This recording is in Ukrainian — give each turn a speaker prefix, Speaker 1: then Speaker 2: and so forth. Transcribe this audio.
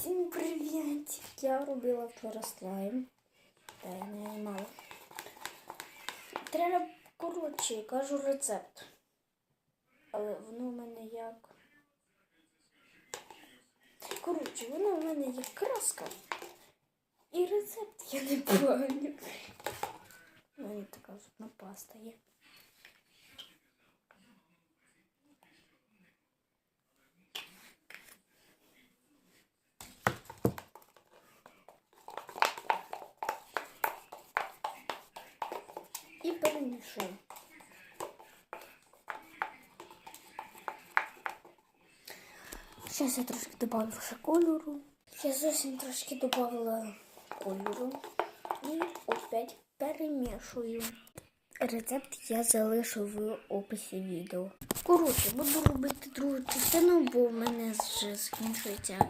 Speaker 1: Всім привіт! Я робила вчора слайм. Та я не мало. Треба, коротше, кажу рецепт. Але воно в мене як. Коротше, воно в мене як краска. І рецепт я не пам'ятаю. У мене така зубна паста є. І перемішую. Зараз я трошки добавлю ще кольору. Я зовсім трошки додавала кольору. І опять перемішую. Рецепт я залишу в описі відео. Коротше, буду робити другу частину, бо в мене вже закінчується